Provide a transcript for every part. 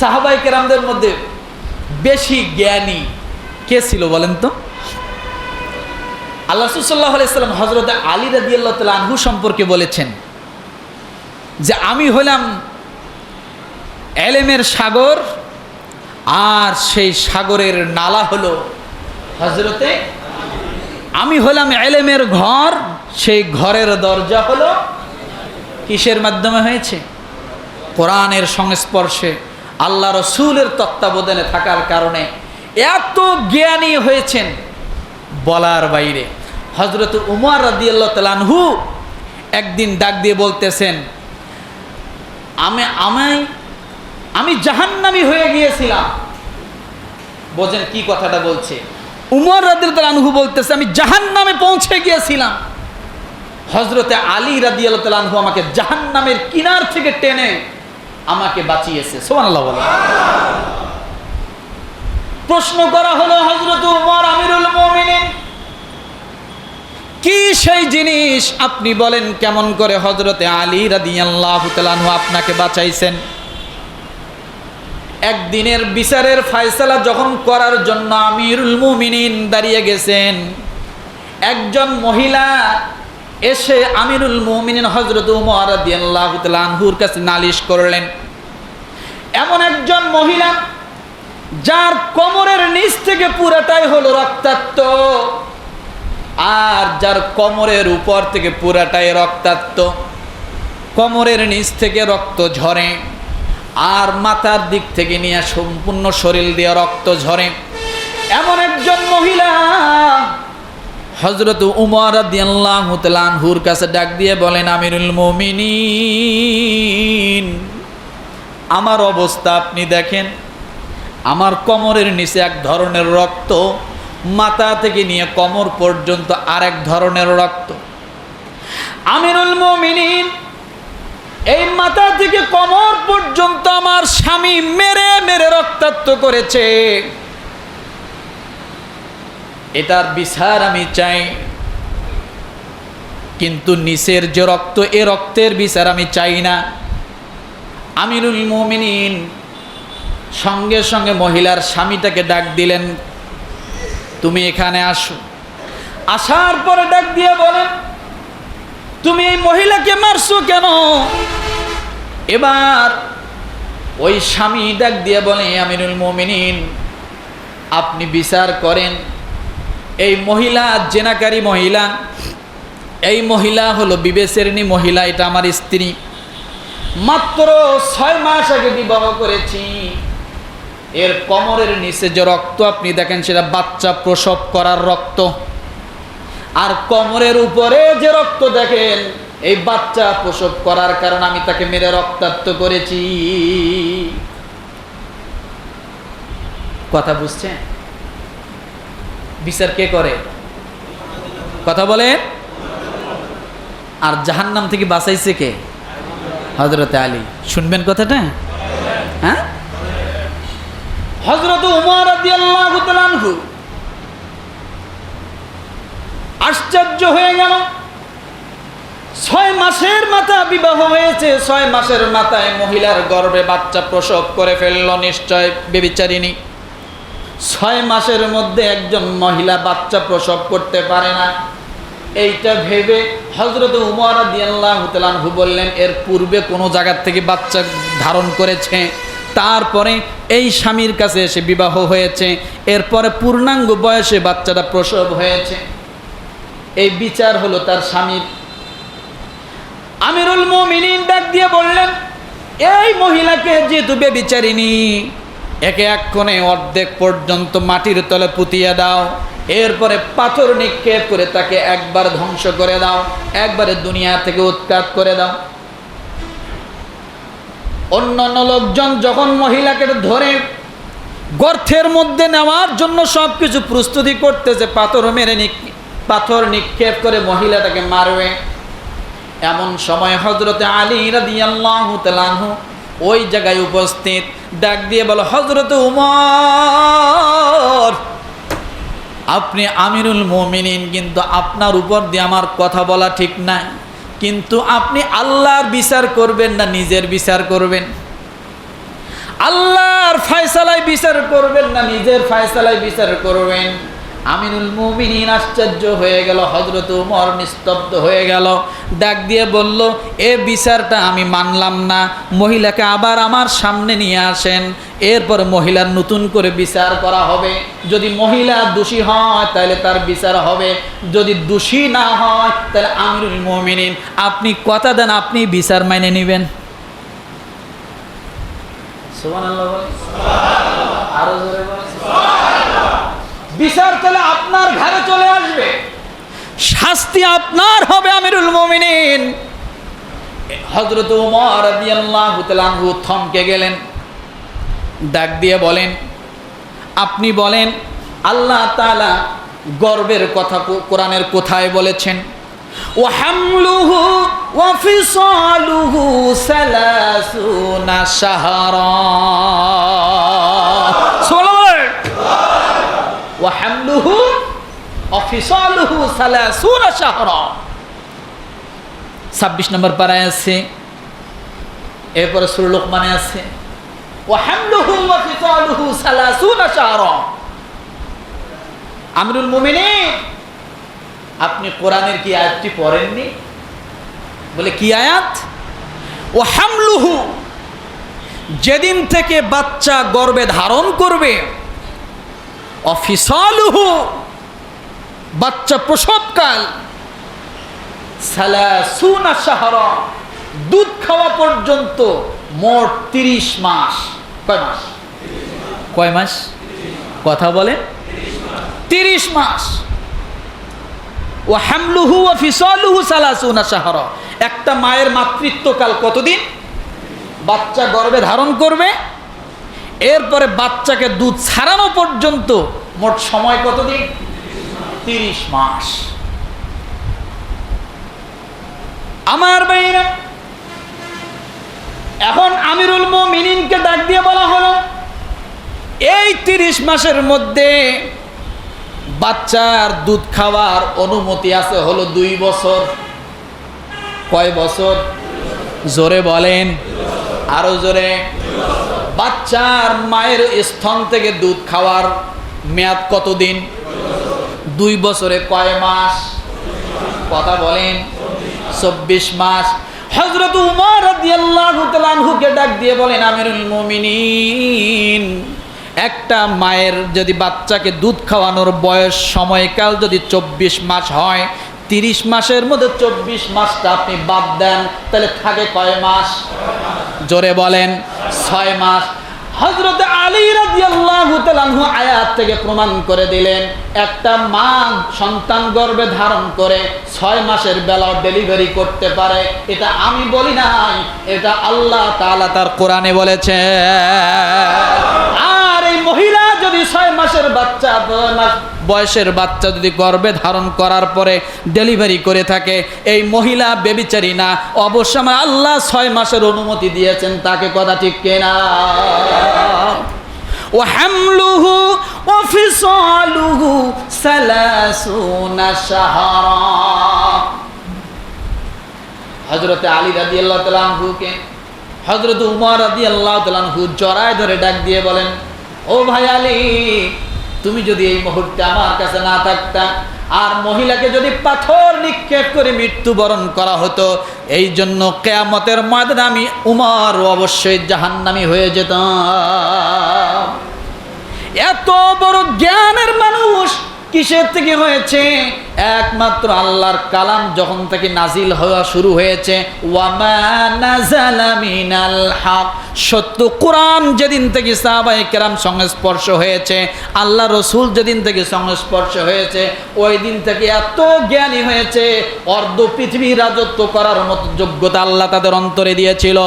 সাহাবাই কেরামদের মধ্যে বেশি জ্ঞানী কে ছিল বলেন তো? আল্লাহ সাল্লাহ আলাইসাল্লাম হজরত আলী রাদি আল্লাহ তালা আনহু সম্পর্কে বলেছেন যে আমি হলাম এলেমের সাগর আর সেই সাগরের নালা হলো হজরতে আমি হলাম এলেমের ঘর, সেই ঘরের দরজা হলো কিসের মাধ্যমে হয়েছে? কোরআনের সংস্পর্শে। আল্লাহ রসুলের তত্ত্বাবধানে থাকার কারণে এত জ্ঞানী হয়েছেন বলার বাইরে। হজরত উমর রাদি আল্লাহ তালানহু একদিন ডাক দিয়ে বলতেছেন, আমি আমায় আমি জাহান্নামি হয়ে গিয়েছিলাম। বোঝেন কি কথাটা বলছে। উমর রাদিল তালানহু বলতেছে, আমি জাহান্নামে পৌঁছে গিয়েছিলাম। হজরতে আলী রাদি আল্লাহ আমাকে জাহান্নামের কিনার থেকে টেনে আমাকে বাঁচিয়েছে। সোমান বলে প্রশ্ন করা হলো হজরত উমর আমিরুল মুমিনিন, কি সেই জিনিস আপনি বলেন কেমন করে হজরতে আলী রাদিয়াল্লাহু আপনাকে বাঁচাইছেন? একদিনের বিচারের ফায়সালা যখন করার জন্য আমিরুল মুমিনিন দাঁড়িয়ে গেছেন, একজন মহিলা এসে আমিরুল মুমিনিন হজরত উমর রাদিয়াল্লাহু তাআলা আনহুর কাছে নালিশ করলেন, এমন একজন মহিলা যার কোমরের নিচ থেকে পুরাটাই হলো রক্তাক্ত আর যার কোমরের উপর থেকে পুরাটাই রক্তাক্ত, কোমরের নিচ থেকে রক্ত ঝরে আর মাথার দিক থেকে নিয়ে সম্পূর্ণ শরীর দিয়ে রক্ত ঝরে। এমন একজন মহিলা হজরত উমর দিয়াল্লাহুর কাছে ডাক দিয়ে বলেন, আমিরুল মুমিনিন, আমার অবস্থা আপনি দেখেন। আমার কোমরের নিচে এক ধরনের রক্ত, মাথা থেকে নিয়ে কোমর পর্যন্ত আরেক ধরনের রক্ত। আমিরুল মুমিনিন, এই মাথা থেকে কোমর পর্যন্ত আমার স্বামী মেরে মেরে রক্তাক্ত করেছে। এটার বিচার আমি চাই। কিন্তু নিচের যে রক্ত, এ রক্তের বিচার আমি চাই না। আমিরুল মুমিনিন সঙ্গে সঙ্গে মহিলার স্বামীটাকে ডাক দিলেন, তুমি এখানে আসো। আসার পরে ডাক দিয়ে বলেন, তুমি এই মহিলাকে মারছো কেন? এবার ওই স্বামী ডাক দিয়ে বলে, আমিরুল মোমিনিন, আপনি বিচার করেন। এই মহিলা জেনাকারী মহিলা, এই মহিলা হলো বিবেচেরনি মহিলা, এটা আমার স্ত্রী। মাত্র ছয় মাস আগে বিবাহ করেছি। এর কোমরের নিচে যে রক্ত, আপনি দেখেন সেটা বাচ্চা প্রসব করার রক্ত। আর কোমরের উপরে যে রক্ত দেখেন, এই বাচ্চা প্রসব করার কারণে আমি তাকে মেরে রক্তাক্ত করেছি। কথা বুঝছেন? বিচার কে করে? কথা বলে আর জাহান্নাম থেকে বাঁচাইছে কে? হজরত আলী। শুনবেন কথাটা? হ্যাঁ? হজরত উমর আশ্চর্য হয়ে গেল। ছয় মাসের মাথা বিবাহ হয়েছে, ছয় মাসের মাথায় মহিলার গর্ভে বাচ্চা প্রসব করে ফেলল নিশ্চয় বেবিচারিনী ছয় মাসের মধ্যে একজন মহিলা বাচ্চা প্রসব করতে পারে না। এইটা ভেবে হজরত উমর দিয়াল্লাহু বললেন, এর পূর্বে কোনো জায়গার থেকে বাচ্চা ধারণ করেছে। তারপরে এই স্বামীর কাছে এসে বিবাহ হয়েছে। এরপরে পূর্ণাঙ্গ বয়সে বাচ্চাটা প্রসব হয়েছে। এই বিচার হলো তার স্বামীর। আমিরুল মুমিনিন ডাক দিয়ে বললেন, এই মহিলাকে যেহেতু বেবিচারিনী একে এক কোণে অর্ধেক পর্যন্ত মাটির তলে পুঁতিয়া দাও। এরপরে পাথর নিক্ষেপ করে তাকে একবার ধ্বংস করে দাও। একবারে দুনিয়া থেকে উৎখাত করে দাও। অন্যান্য লোকজন যখন মহিলাকে ধরে গর্থের মধ্যে নেওয়ার জন্য সব কিছু প্রস্তুতি করতেছে, পাথর মেরে পাথর নিক্ষেপ করে মহিলাটাকে মারবে। এমন সময় হজরতে আলী রাদিয়াল্লাহু তাআলাহু ওই জায়গায় উপস্থিত। ডাক দিয়ে বলো হজরত উমর, আপনি আমিরুল মোমিনিন, কিন্তু আপনার উপর দিয়ে আমার কথা বলা ঠিক নাই। কিন্তু আপনি আল্লাহর বিচার করবেন না, নিজের বিচার করবেন। আল্লাহর ফায়সালায় বিচার করবেন না, নিজের ফায়সালায় বিচার করবেন। আমিনুল মুমিনিন আশ্চর্য হয়ে গেল হজরত উমর নিস্তব্ধ হয়ে গেল ডাক দিয়ে বলল, এ বিচারটা আমি মানলাম না, মহিলাকে আবার আমার সামনে নিয়ে আসেন, এরপর মহিলার নতুন করে বিচার করা হবে যদি মহিলা দোষী হয়, তাহলে তার বিচার হবে যদি দোষী না হয়, তাহলে আমিরুল মুমিনিন, আপনি কথা দেন, আপনি বিচার মাইনে নেবেন বলেন। আরও জোরে। বিচার তাহলে আপনার ঘরে চলে আসবে। শাস্তি আপনার হবে, আমিরুল মুমিনিন। হজরত উমর রাদিয়াল্লাহু থমকে গেলেন, ডাক দিয়ে বলেন, আপনি বলেন, আল্লাহ তালা গর্বের কথা কোরআনের কোথায় বলেছেন? ও হামলুহু ও ফিসালুহু সালাসুনা শাহরা সুবহানাল্লাহ ও হামলুহু ও ফিসালুহু সালাসুনা শাহরা। 26 নম্বর পারায় আছে, এরপরে সূরা লোকমানে আছে ও হামলুহু ওয়া আমিরুল মুমিনিন, আপনি কোরআনের কি আয়াতটি পড়েননি? বলে কি আয়াত? ও হামলুহু, যেদিন থেকে বাচ্চা গর্বে ধারণ করবে, অফিসালুহু বাচ্চা প্রসবকাল। দুধ খাওয়া পর্যন্ত মোট তিরিশ মাস। কয় মাস? কয় মাস? কথা বলেন। তিরিশ মাস। ও হামলুহু ও ফিসালুহু সালাসুনা সাহারা একটা মায়ের মাতৃত্বকাল কতদিন? বাচ্চা গর্ভে ধারণ করবে। এরপরে বাচ্চাকে দুধ ছাড়ানো পর্যন্ত মোট সময় কতদিন? তিরিশ মাস। আমার বাইরা এখন আমিরুল মিনিনকে ডাক দিয়ে বলা হলো, এই তিরিশ মাসের মধ্যে বাচ্চার দুধ খাওয়ার অনুমতি আছে হলো দুই বছর। কয় বছর? জোরে বলেন। আরও জোরে। বাচ্চার মায়ের স্তন থেকে দুধ খাওয়ার মেয়াদ কতদিন? দুই বছরে কয় মাস? কথা বলেন, চব্বিশ মাস। হজরত উমর আনহুকে ডাক দিয়ে বলেন, আমিরুল মুমিনিন, একটা মায়ের যদি বাচ্চাকে দুধ খাওয়ানোর বয়স সময়কাল যদি চব্বিশ মাস হয়, তিরিশ মাসের মধ্যে চব্বিশ মাসটা আপনি বাদ দেন, তাহলে থাকে কয় মাস? জোরে বলেন, ছয় মাস। হজরত আয়াত থেকে প্রমাণ করে দিলেন, একটা মা সন্তান গর্ভে ধারণ করে ছয় মাসের বেলাও ডেলিভারি করতে পারে। এটা আমি বলি নাই, এটা আল্লাহ তার কোরআনে বলেছে। আর এই মহিলা যদি ছয় মাসের বাচ্চা মাস বয়সের বাচ্চা যদি গর্ভে ধারণ করার পরে ডেলিভারি করে থাকে, এই মহিলা বেবিচারী না, অবশ্য আল্লাহ ছয় মাসের অনুমতি দিয়েছেন, তাকে কথা ঠিক কেনা? হামলুহু ও ফিসালুহু সালাসুনা হজরতে আলী রাদি আল্লাহ তালহুকে হজরত উমর রাদি আল্লাহ তালহু জড়ায় ধরে ডাক দিয়ে বলেন, ও ভাই আলী, তুমি যদি এই মুহূর্তে আমার কাছে না থাকতা আর মহিলাকে যদি পাথর নিক্ষেপ করে মৃত্যুবরণ করা হতো, এই জন্য কেয়ামতের ময়দানে আমি উমর অবশ্যই জাহান্নামি হয়ে যেতাম। এত বড় জ্ঞানের মানুষ কিসের থেকে হয়েছে? একমাত্র আল্লাহর কালাম যখন থেকে নাজিল হওয়া শুরু হয়েছে সত্য, কোরআন যেদিন থেকে সাহাবাই কেরাম সংস্পর্শ হয়েছে, আল্লাহ রসুল যেদিন থেকে সংস্পর্শ হয়েছে, ওই দিন থেকে এত জ্ঞানী হয়েছে, অর্ধ পৃথিবী রাজত্ব করার মতো যোগ্যতা আল্লাহ তাদের অন্তরে দিয়েছিল।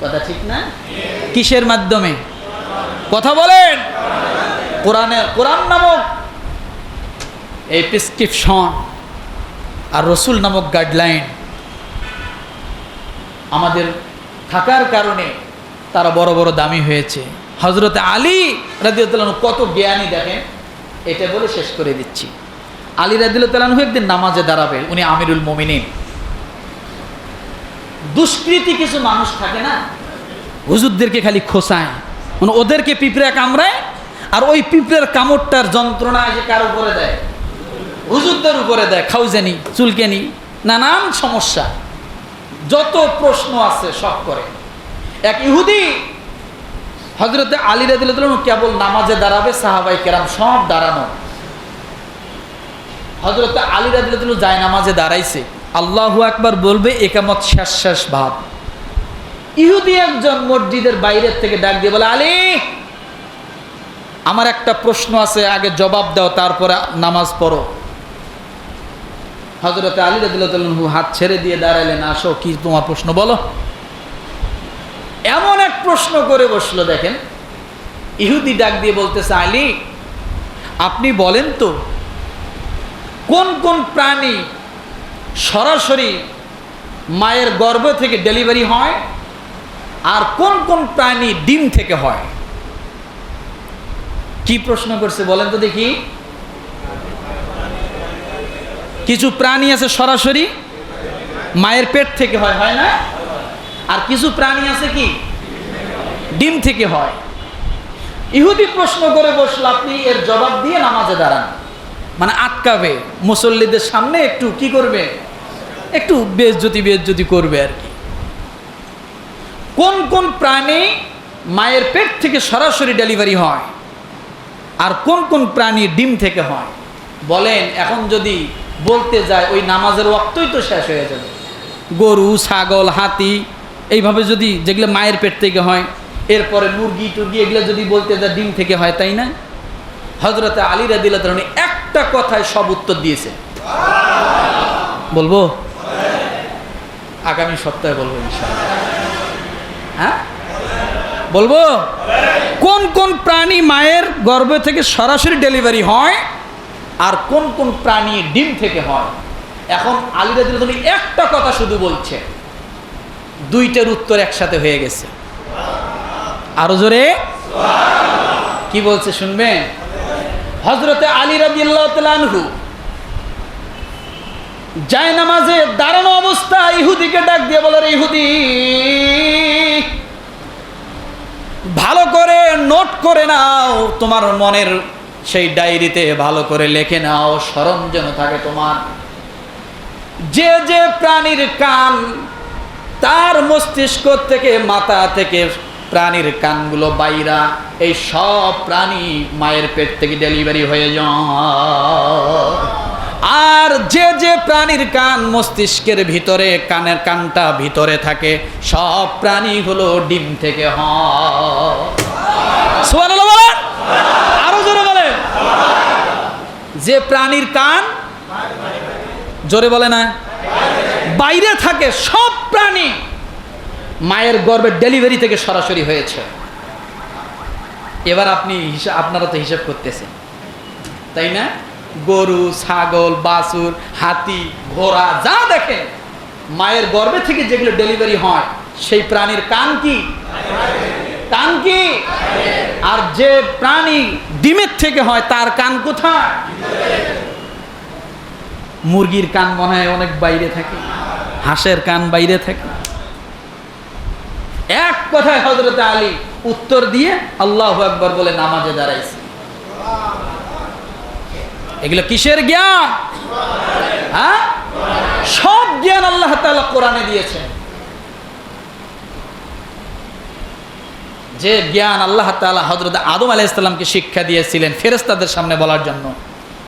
কথা ঠিক না? কিসের মাধ্যমে? কথা বলেন। কোরআনের, কোরআন নামক এই প্রেসক্রিপশন আর রসুল নামক গাইডলাইন আমাদের থাকার কারণে তারা বড় বড় দামি হয়েছে। হজরতে আলী রাদিউদ্দালানু কত জ্ঞানী দেখেন? এটা বলে শেষ করে দিচ্ছি। আলী রাদিউল্লাহু একদিন নামাজে দাঁড়াবে, উনি আমিরুল মোমিনিন। দুষ্কৃতি কিছু মানুষ থাকে না? হুজুরদেরকে খালি খোসায় মানে ওদেরকে পিঁপড়ে কামড়ায়, আর ওই পিঁপড়ের কামড়টার যন্ত্রণা এসে কার উপরে দেয়? হুজুরদের উপরে দেয়, খাউজেনি, চুলকেনি, নানান সমস্যা। যত প্রশ্ন আছে সব করে। এক ইহুদি হজরতে আলী রাদিল কেবল নামাজে দাঁড়াবে, সাহাবাই কেরাম সব দাঁড়ানো। হজরতে আলী রাদিল যায় নামাজে দাঁড়াইছে। আল্লাহু একবার বলবে একামত শেষ শেষ ভাব। ইহুদি একজন মসজিদের বাইরের থেকে ডাক দিয়ে বলে, আলী, আমার একটা প্রশ্ন আছে, আগে জবাব দাও, তারপরে নামাজ পড়ো। হজরতে আলী রাদিল্লাহু হাত ছেড়ে দিয়ে দাঁড়াইলেন আসো, কি তোমার প্রশ্ন বলো? এমন এক প্রশ্ন করে বসল, দেখেন, ইহুদি ডাক দিয়ে বলতেছে, আলী, আপনি বলেন তো, কোন কোন প্রাণী সরাসরি মায়ের গর্ভ থেকে ডেলিভারি হয়? আর কোন কোন প্রাণী ডিম থেকে হয়? কি প্রশ্ন করছে বলেন তো দেখি। কিছু প্রাণী আছে সরাসরি? মায়ের পেট থেকে হয় হয় না? আর কিছু প্রাণী আছে কি? ডিম থেকে হয়। ইহুদি প্রশ্ন করে বসল, আপনি এর জবাব দিয়ে নামাজে দাঁড়ান। মানে আটকাবে। মুসল্লিদের সামনে একটু কি করবে? একটু বেজ্জতি বেজ্জতি করবে আর কি। কোন কোন প্রাণী মায়ের পেট থেকে সরাসরি ডেলিভারি হয়? আর কোন কোন প্রাণী ডিম থেকে হয়? বলেন, এখন যদি বলতে যায়, ওই নামাজের ওয়াক্তই তো শেষ হয়ে যাবে। গরু, ছাগল, হাতি, এইভাবে যদি যেগুলো মায়ের পেট থেকে হয়, এরপরে মুরগি, টুরগি, এগুলো যদি বলতে যায় ডিম থেকে হয়, তাই না? হজরতে আলী রাদিল্লাহ তাআলা একটা কথায় সব উত্তর দিয়েছে। বলব? আগামী সপ্তাহে বলব ইনশাআল্লাহ। হ্যাঁ? বলব? কোন কোন প্রাণী মায়ের গর্ভ থেকে সরাসরি ডেলিভারি হয় আর কোন কোন প্রাণী ডিম থেকে হয়? এখন আলিরা তুমি একটা কথা শুধু বলছে। দুইটার উত্তর একসাথে হয়ে গেছে। আরও জোরে? কি বলছে শুনবেন? হজরতে আলী রাদিয়াল্লাহু যায় নামাজে দাঁড়ানো অবস্থা ইহুদিকে ডাক দিয়ে বলার ইহুদি ভালো করে নোট করে নাও, তোমার মনের সেই ডায়েরিতে ভালো করে লেখে নাও, স্মরণ যেন থাকে তোমার। যে যে প্রাণীর কান, তার মস্তিষ্ক থেকে, মাথা থেকে প্রাণীর কানগুলো বাইরা, এই সব প্রাণী মায়ের পেট থেকে ডেলিভারি হয়ে যায়। আর যে যে প্রাণীর কান মস্তিষ্কের ভিতরে, কানের কানটা ভিতরে থাকে, সব প্রাণী হলো ডিম থেকে বলেন। আরও জোরে যে প্রাণীর কান জোরে বলে না। বাইরে থাকে সব প্রাণী। মায়ের গর্ভের ডেলিভারি থেকে সরাসরি হয়েছে। এবার আপনি হিসাব আপনারা তো হিসাব করতেছেন। তাই না? গরু, ছাগল, বাছুর, হাতি, ঘোড়া, যা দেখেন, মায়ের গর্ভে থেকে যেগুলো ডেলিভারি হয়, সেই প্রাণীর কান কি? কান কি? আর যে প্রাণী ডিমের থেকে হয়, তার কান কোথায়? মুরগির কান মনে হয় অনেক বাইরে থাকে, হাঁসের কান বাইরে থাকে। এক কথায় হজরত আলী উত্তর দিয়ে আল্লাহ একবার বলে নামাজে দাঁড়াইছে। এগুলো কিসের জ্ঞান? হ্যাঁ? সব জ্ঞান আল্লাহ তাআলা কোরআনে দিয়েছেন। যে জ্ঞান আল্লাহ তালা হজরত আদম আলাইহিস শিক্ষা দিয়েছিলেন ফেরেস্তাদের সামনে বলার জন্য।